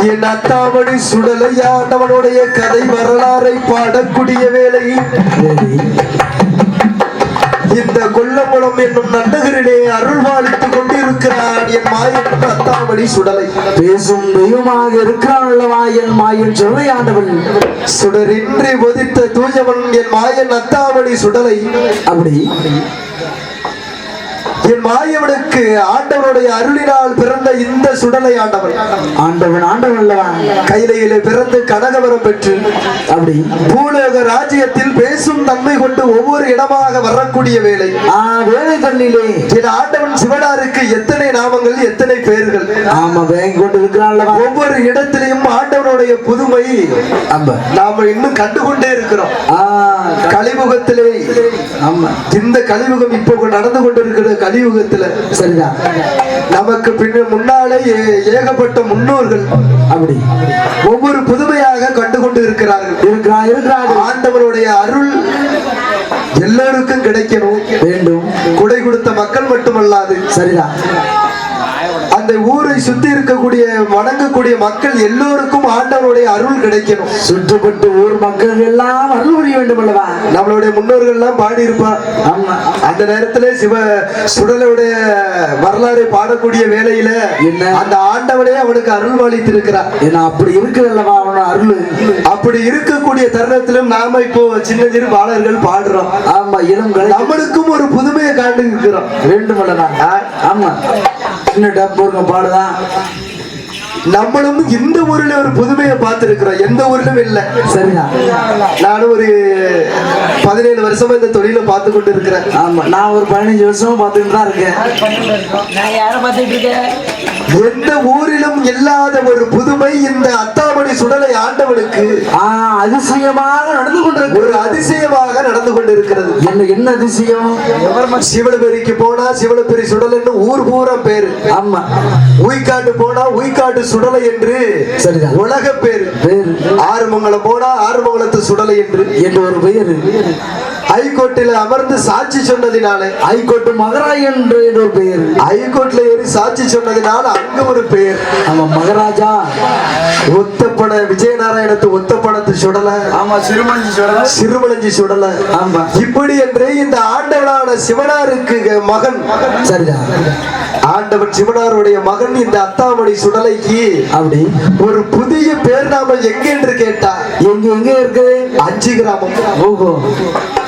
என் அத்தாமணி சுடலையாண்டவனுடைய கதை வரலாறை பாடக்கூடிய வேளை இந்த கொல்லமுலம் என்னும் நன்னகரிலே அருள்வாளித்துக் கொண்டிருக்கிறான் என் மாயன் அத்தாமணி சுடலை. பேசும் தெய்வமாக இருக்கிறான் அல்லவா என் மாயன் சொல்லை ஆண்டவன் சுடரின்றி ஒதித்த தூயவன் என் மாயன் அத்தாமணி சுடலை. அப்படி. என் மாயவனுக்கு ஆண்டவனுடைய அருளினால் பிறந்த இந்த சுடலை ஆண்டவன் ஆண்டவன் ஆண்டவன் அல்லவா? கையிலே பிறந்து கனகவரம் பெற்று அப்படி. பூலோக ராஜ்யத்தில் பேசும் தன்மை கொண்டு ஒவ்வொரு இடமாக வரக்கூடிய வேலை ஆ வேலை தண்ணிலே. என் ஆண்டவன் சிவனாருக்கு எத்தனை நாமங்கள் எத்தனை பெயர்கள். ஆமா வேங்கி கொண்டு இருக்கிறான் ஒவ்வொரு இடத்திலையும் ஆண்டவனுடைய புதுமை. நாம இன்னும் கண்டுகொண்டே இருக்கிறோம். ஆ. கலிமுகத்திலே ஆமா இந்த கலியுகம் இப்போ நடந்து கொண்டிருக்கிற கலியுகத்துல சரிதான் நமக்கு பின்ன முன்னாலே ஏகப்பட்ட முன்னோர்கள் அப்படி. ஒவ்வொரு புதுமையாக கண்டுகொண்டு இருக்கிறார்கள். இருக்கிறான் இருக்கிறான் ஆண்டவனுடைய அருள் எல்லோருக்கும் கிடைக்கணும். வேண்டும். குடை கொடுத்த மக்கள் மட்டுமல்லாது. சரிதான் அந்த ஊரை சுத்தி இருக்கக்கூடிய வணங்கக்கூடிய மக்கள் எல்லோருக்கும் ஆண்டவனுடைய அருள் கிடைக்கணும். சுற்றுப்பட்டு ஊர் மக்கள் எல்லாம் அருள் புரிய வேண்டும் அல்லவா? நம்மளுடைய முன்னோர்கள் எல்லாம் பாடி ஆமா. அந்த நேரத்துல சிவ சுடலுடைய வரலாறை பாடக்கூடிய என்ன? அந்த ஆண்டவனே அவனுக்கு அருள் பாலித்திருக்கிறார் ஏன்னா அப்படி இருக்குது அல்லவா அவனோட அருள்? அப்படி இருக்கக்கூடிய தருணத்திலும் நாம இப்போ சின்ன சிறு பாடல்கள் பாடுறோம். ஆமா இளம் கலை நம்மளுக்கும் ஒரு புதுமையை காண்டு இருக்கிறோம் வேண்டும் அல்லவா? ஆமா. சின்ன டப்பூருங்க பாடுதான். நம்மளும் இந்த ஊர்ல ஒரு புதுமையை பார்த்திருக்கிறோம். எந்த ஊர்லயும் இல்ல. சரிதான் நானும் ஒரு பதினேழு வருஷமா இந்த தொழிலை பார்த்து கொண்டு இருக்கிறேன் ஆமா. நான் ஒரு பதினஞ்சு வருஷமா பார்த்துட்டு தான் இருக்கேன். நான் யாரை பார்த்துட்டு இருக்கேன்? எந்த ஊரிலும் இல்லாத ஒரு புதுமை இந்த அத்தாமணி சுடலை ஆண்டவனுக்கு ஆ அதிசயமாக நடந்து கொண்டிருக்கு ஒரு அதிசயமாக நடந்து கொண்டிருக்கிறது. என்ன என்ன அதிசயம்? சிவலபெரிக்கு போனா சிவலபெரி சுடலைன்னு ஊர் பூரா பேரு. ஆமா. உய்காட்டு போனா உய்காட்டு சுடலை என்று சரிதான். உலக பேரு. ஆறுமங்கலம் போனா ஆறுமங்கலத்து சுடலை என்று. என்று ஒரு பெயர் ஹைகோர்ட்டில் அமர்ந்து சாட்சி சொன்னதினாலே ஹைகோர்ட் மகராய் என்று ஒரு பெயர். ஹைகோர்ட்ல ஏறி சாட்சி சொன்னதினால அங்க ஒரு பெயர். ஆமா மகராஜா. ஒத்தப்பட விஜயநாராயணத்து ஒத்தப்படத்து சுடலை. ஆமா சிறுமஞ்சி சொல்ற சிறுமலஞ்சி சுடலை. ஆமா. இப்படி என்று இந்த ஆண்டவனான சிவனாருக்கு மகன். சரிதான் ஆண்டவன் சிவனாருடைய மகன் இந்த அத்தாமணி சுடலைக்கு அப்படி. ஒரு புதிய பேர் நாம எங்க என்று கேட்டா? எங்க எங்க இருக்கு? அஞ்சு கிராமம் ஓஹோ.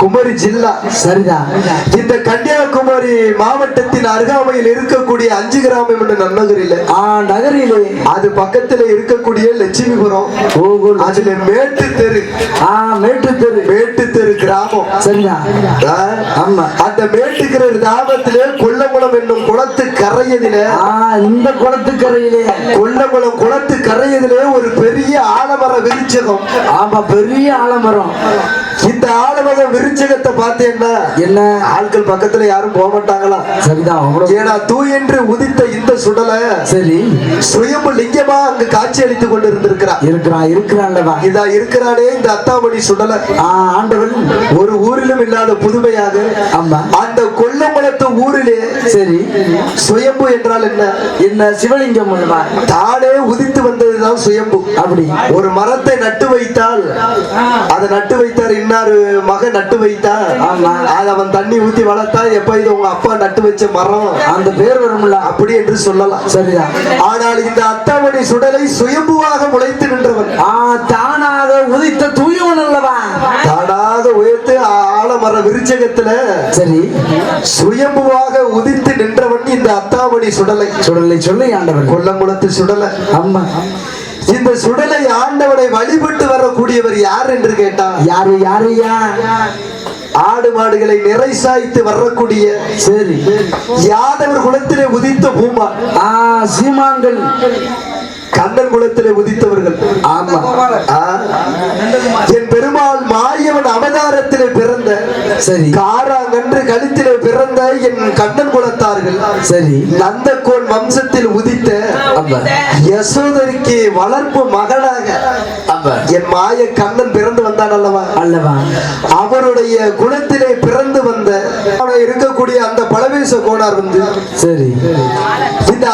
குமரி ஜில்லா. சரிதான் இந்த கன்னியாகுமரி மாவட்டத்தின் அருகாமையில் இருக்கக்கூடிய அஞ்சு கிராமம் என்று நன்னகரில. நகரிலே. அது பக்கத்துல இருக்கக்கூடிய லட்சுமிபுரம். அதுல மேட்டு தெரு மேட்டு தெரு மேட்டு தெரு கிராமம். சரிதான் ஆ, ஆமா. அந்த மேட்டுக்கிற கிராமத்திலே கொல்லங்குளம் என்னும் குளத்து கரையதில இந்த குளத்துக்கரையிலே கொல்லங்குளம் குளத்து கரையதிலே ஒரு பெரிய ஆலமர விருச்சகம் ஆமா பெரிய ஆலமரம். இந்த ஆலமர விருச்சகத்தை பார்த்தேன்னா என்ன? ஆட்கள் பக்கத்துல யாரும் போக மாட்டாங்களா? சரிதான் ஏன்னா தூ என்று உதித்த இந்த சுடலை சரி. சுயம்பு லிங்கமா அங்கு காட்சி அளித்துக் கொண்டு இருந்திருக்கிறார் இருக்கிறான் இருக்கிறான்லவா இதா இருக்கிறானே இந்த அத்தாமணி சுடலை. ஆண்டவன். ஒரு ஊரிலும் இல்லாத புதுமையாக ஆமா. அந்த கொல்லங்குளத்து ஊரிலே சரி. சுயம்பு என்றால் என்ன? என்ன சிவலிங்கம் தானே உதித்து வந்ததுதான் சுயம்பு. அப்படி ஒரு மரத்தை நட்டு வைத்தால் அதை நட்டு வைத்தார் இன்னாரு மகன் நட்டு வைத்தா ஆமா. அதை அவன் தண்ணி ஊத்தி வளர்த்தா எப்ப இது உங்க அப்பா நட்டு வச்ச மரம்? அந்த பேர் வரும்ல. அப்படி என்று சொல்லலாம். சரிதான் ஆனால் இந்த அத்தாமணி சுடலை சுயம்புவாக முளைத்து நின்றவன். தானாக உதித்த தூயவன் அல்லவா? தானாக உயர்த்து ஆலமர விருச்சகத்துல சரி. சுயம்புவாக உதித்து நின்றவன் இந்த அத்தாமணி சுடலை. சுடலை சொல்லி ஆண்டவன் கொல்லங்குளத்து சுடலை. ஆமா. இந்த சுடலை ஆண்டவனை வழிபட்டு வரக்கூடியவர் யார் என்று கேட்டா யாரு யாரையா? ஆடு மாடுகளை நிறை சாய்த்து வரக்கூடிய சரி. யாதவர் குலத்திலே உதித்த பூமா. ஆ சீமான்கள். கண்ணன் குலத்திலே உதித்தவர்கள். ஆமா. ஆ, மாயவன் அவதாரத்திலே பிறந்த சரி. காராங்கன்று கழுத்திலே பிறந்த என் கண்ணன் குலத்தார்கள். சரி. நந்தகோன் வம்சத்தில் உதித்த யசோதரிக்கு வளர்ப்பு மகனாக என் மாய கண்ணன் பிறந்து வந்தான் அல்லவா? அல்லவா? அவருடைய குலத்திலே பிறந்து வந்த இருக்கக்கூடிய அந்த பலவேச கோனார் வந்து சரி. இந்த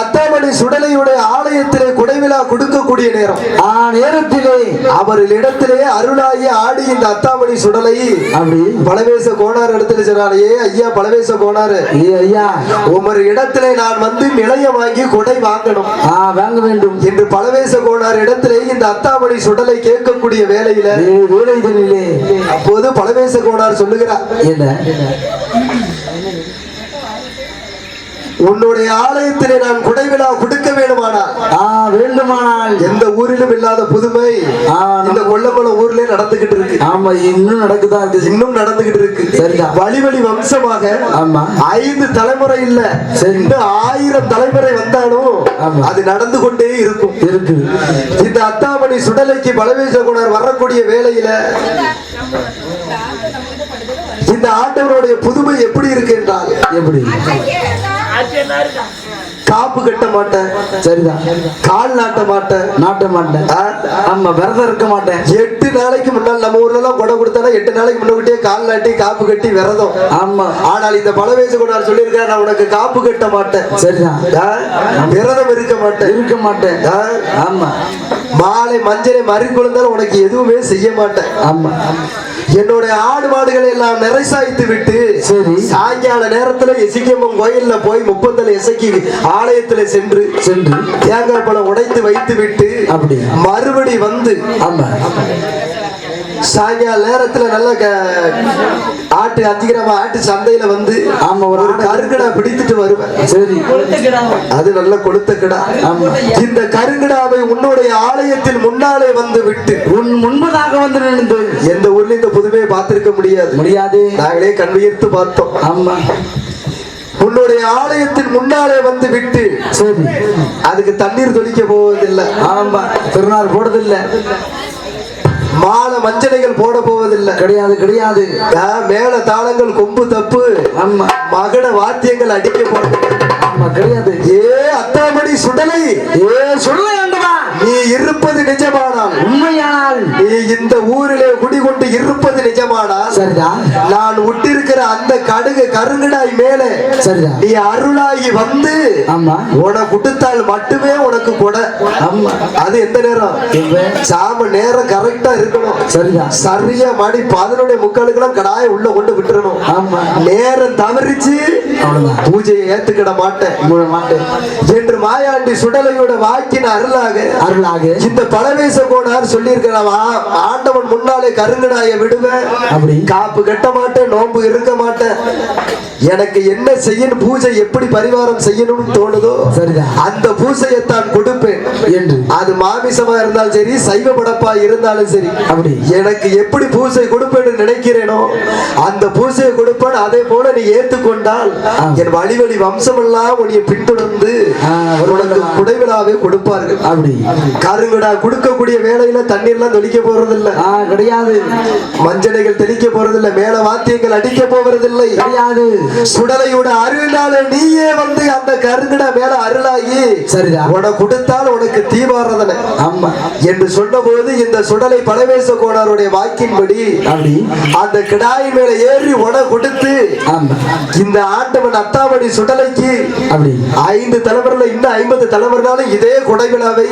அத்தாமணி சுடலையுடைய ஆலயத்திலே குடைவிழா கொடுக்கக்கூடிய நேரம். ஆ நேரத்திலே அவர்கள் இடத்திலே அருளாகி ஆடி இந்த அத்தாமணி சுடலை. அப்படி. பலவேச கோனார் இடத்துல சொன்னார் ஏ ஐயா பலவேச கோனாரு ஏ ஐயா. உமர் இடத்திலே நான் வந்து நிலைய வாங்கி கொடை வாங்கணும். ஆ வாங்க வேண்டும். என்று பலவேச கோனார் இடத்திலே இந்த அத்தாமணி சுடலை கேட்கக்கூடிய வேளையில. ஏ வேலை இதனிலே அப்போது பலவேச கோனார் சொல்லுகிறார். என்ன? உன்னுடைய ஆலயத்திலே நான் குடைவிழா கொடுக்க வேண்டுமானால். ஆ வேண்டுமானால். எந்த ஊரிலும் இல்லாத புதுமை இந்த கொல்லமலம் ஊர்லயே நடந்துகிட்டு இருக்கு. ஆமா இன்னும் நடக்குதா இருக்குது இன்னும் நடந்துகிட்டு இருக்கு. சரிதான். வழி வழி வம்சமாக ஆமா. ஐந்து தலைமுறை இல்ல. இன்னும் ஆயிரம் தலைமுறை வந்தாலும். அது நடந்து கொண்டே இருக்கும். இருக்கு இந்த அத்தாமணி சுடலைக்கு பலவேச குணர் வரக்கூடிய வேளையில இந்த ஆண்டவருடைய புதுமை எப்படி இருக்கு என்றால் எப்படி? காப்பு கட்ட மாட்டேன். சரிதான். கால் நாட்ட மாட்டேன். நாட்ட மாட்டேன்? ஆமா விரதம் இருக்க மாட்டேன். எட்டு நாளைக்கு முன்னால் நம்ம ஊர்ல எல்லாம் கொடை கொடுத்தானா எட்டு நாளைக்கு முன்னாடியே கால் நாட்டி காப்பு கட்டி விரதம். ஆமா. ஆனால் இந்த பலவேச கொண்டார் சொல்லியிருக்கார் நான் உனக்கு காப்பு கட்ட மாட்டேன். சரிதான்? விரதம் இருக்க மாட்டேன். இருக்க மாட்டேன்? ஆமா. மாலை மஞ்சளை மறி உனக்கு எதுவுமே செய்ய மாட்டேன். ஆமா. என்னுடைய ஆடு மாடுகளை எல்லாம் நிறைசாய்த்து விட்டு சரி. சாயங்கால நேரத்துல எசிக்கம்மன் கோயில்ல போய் முப்பந்தல இசைக்கு ஆலயத்துல சென்று சென்று. தேங்காய் பழம் உடைத்து வைத்து விட்டு அப்படி. மறுபடி வந்து ஆமா. சாயங்கால நேரத்துல நல்ல ஆட்டு அத்திகிரம ஆட்டு சந்தையில வந்து ஆமா, ஒரு. கருங்கடா பிடித்துட்டு வருவேன். சரி. அது நல்ல கொளுத்த கிடா இந்த கருங்கடாவை உன்னுடைய ஆலயத்தில் முன்னாலே வந்து விட்டு. உன் முன்பதாக வந்து நின்று. எந்த ஊர்ல இந்த புதுமையை பார்த்திருக்க முடியாது. முடியாது. நாங்களே கண்வியர்த்து பார்த்தோம். ஆமா. உன்னுடைய ஆலயத்தின் முன்னாலே வந்து விட்டு. சரி. அதுக்கு தண்ணீர் தொளிக்க போவதில்லை. ஆமா. திருநாள் போடுறதில்ல மாலை மஞ்சளைகள் போட போவதில்லை கிடையாது. கிடையாது மேல தாளங்கள் கொம்பு தப்பு. ஆமா. மகட வாத்தியங்கள் அடிக்க போறது. ஆமா கிடையாது. ஏ அத்தாமணி சுடலை. ஏ வேண்டுமா? நீ இருப்பது நிஜமானால். உண்மையானால் நீ இந்த ஊரிலே குடிகொண்டு இருப்பது நிஜமானால் சரிதான் நான் விட்டிருக்கிற அந்த கடுகு கருங்கடாய் மேலே சரிதான் நீ அருளாகி வந்து ஆமா உனக்கு கொடுத்தால் மட்டுமே உனக்கு கொடை. ஆமா அது எந்த நேரம்? சாம நேரம் கரெக்டா இருக்கணும். சரிதான் சரியா மணி பதினொன்னே முக்காலுக்கெல்லாம் கடாய உள்ள கொண்டு விட்டுறணும். ஆமா நேரம் தவறிச்சு. பூஜையை ஏத்துக்கிட மாட்டேன். மூட மாட்டேன். என்று மாயாண்டி சுடலையோட வாக்கின அருளாக அருளாக. இந்த பலவேச கோனார் சொல்லியிருக்கிறவா ஆண்டவன் முன்னாலே கருங்கடாய விடுவேன். அப்படி? காப்பு கட்ட மாட்டேன் நோன்பு இருக்க மாட்டேன். எனக்கு என்ன செய்யணும் பூஜை எப்படி பரிவாரம் செய்யணும்னு தோணுதோ. அந்த பூஜையை தான் கொடுப்பேன். என்று. அது மாமிசமா இருந்தாலும் சரி சைவ படப்பா இருந்தாலும் சரி. அப்படி. எனக்கு எப்படி பூசை கொடுப்பேன்னு நினைக்கிறேனோ அந்த பூசையை கொடுப்பேன். அதே போல நீ ஏத்துக்கொண்டால். என் வழி வழி வம்சமெல்லாம் உன்னை பின்தொடர்ந்து உனக்கு குடைவிழாவே கொடுப்பார்கள். அப்படி. கருங்கடா கொடுக்கக்கூடிய வேலையில தண்ணீர்லாம் தெளிக்க போறதில்ல. கிடையாது. மஞ்சளைகள் தெளிக்க போறதில்ல. மேல வாத்தியங்கள் அடிக்க போவதில்லை கிடையாது. சுடலையோட அருளால நீயே வந்து அந்த கருங்கடா மேல அருளாகி சரிதான் உனக்கு கொடுத்தால் உனக்கு தீபாராதனை. ஆமா. என்று சொன்னபோது இந்த சுடலை பலவேச கோணருடைய வாக்கின்படி அப்படி? அந்த கிடாயின் மேல ஏறி உட கொடுத்து இந்த ஆண்டவன் அத்தாமணி சுடலைக்கு அப்படி? ஐந்து தலைமுறையில இன்னும் ஐம்பது தலைமுறைனாலும் இதே கொடை விழாவை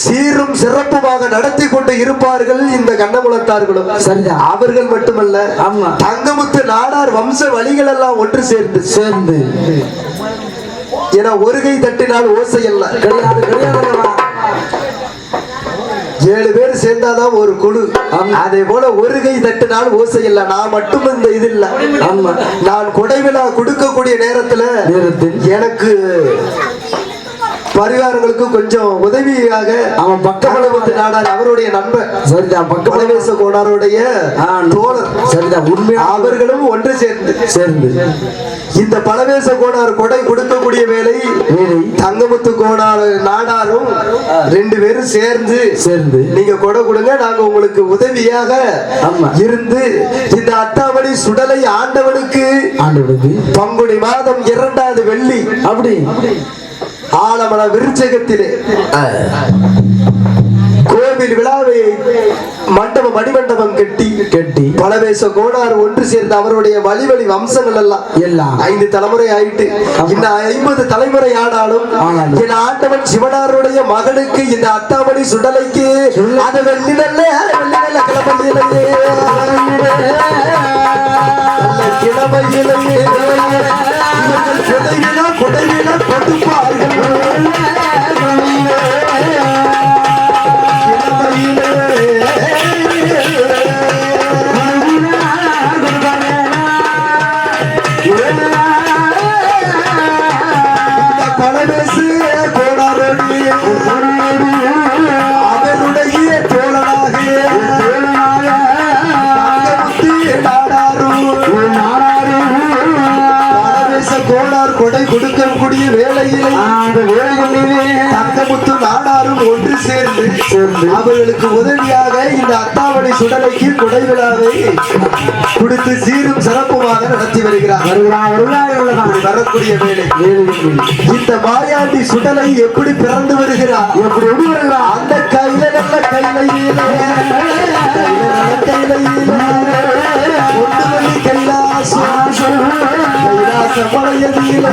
சீரும் சிறப்புமாக நடத்தி கொண்டு இருப்பார்கள் இந்த கண்ணகுலத்தார்களும் சரிதான் அவர்கள் மட்டுமல்ல தங்கமுத்து நாடார் வம்ச வழிகள் எல்லாம் ஒன்று சேர்ந்து. சேர்ந்து. என ஒரு கை தட்டினால் ஓசை அல்ல. கிடையாது கிடையாது ஏழு பேர் சேர்ந்தாதான் ஒரு குழு. அதே போல ஒரு கை தட்டினால் ஓசை இல்ல. நான் மட்டும் இந்த இது இல்ல ஆமா. நான் கொடை விழா கொடுக்கக்கூடிய நேரத்துல நேரத்தில். எனக்கு பரிவாரங்களுக்கு கொஞ்சம் உதவியாக அவன் பக்கபலம் பக்கபலமுத்து நாடார் அவருடைய நண்பர் சரிதான் பக்கபலம் பலவேச கோணாருடைய ஆ, தோழர். சரிதான் உண்மையா? அவர்களும் ஒன்று சேர்ந்து. சேர்ந்து. இந்த பலவேச கோணார் கொடை கொடுக்கக்கூடிய வேலை தங்கமுத்து கோணார் நாடாரும் ரெண்டு பேரும் சேர்ந்து சேர்ந்து. நீங்க கொடை கொடுங்க நாங்க உங்களுக்கு உதவியாக. இருந்து இந்த அத்தாமணி சுடலை ஆண்டவனுக்கு ஆண்டவனுக்கு பங்குனி மாதம் இரண்டாவது வெள்ளி. அப்படி. ஆலமன விருச்சகத்திலே கோவில் விழாவை மண்டபம் மணிமண்டபம் கட்டி கட்டி பலவேச கோடார் ஒன்று சேர்ந்த அவருடைய வழி வழி வம்சங்கள் எல்லாம் எல்லாம் ஐந்து தலைமுறை ஆயிட்டு இந்த ஐம்பது தலைமுறை ஆனாலும். என் ஆண்டவன் சிவனாருடைய மகனுக்கு இந்த அத்தாமணி சுடலைக்கு அது வெள்ளி நல்ல வெள்ளி நல்ல கிளம்பையிலேயே நல்ல கிளம்பையிலேயே வேளையிலே தங்கமுத்து நாடாரும் ஒன்று சேர்ந்து அவர்களுக்கு உதவியாக இந்த அத்தாவணி சுடலைக்கு கொடை விழாவை கொடுத்து சீரும் சிறப்புமாக நடத்தி வருகிறார். வரக்கூடிய வேலை இந்த மாயாண்டி சுடலை எப்படி பிறந்து வருகிறார்? எப்படி வருகிறார் அந்த கையில நல்ல கையில கையில கைலாசம். கைலாச மலையதியில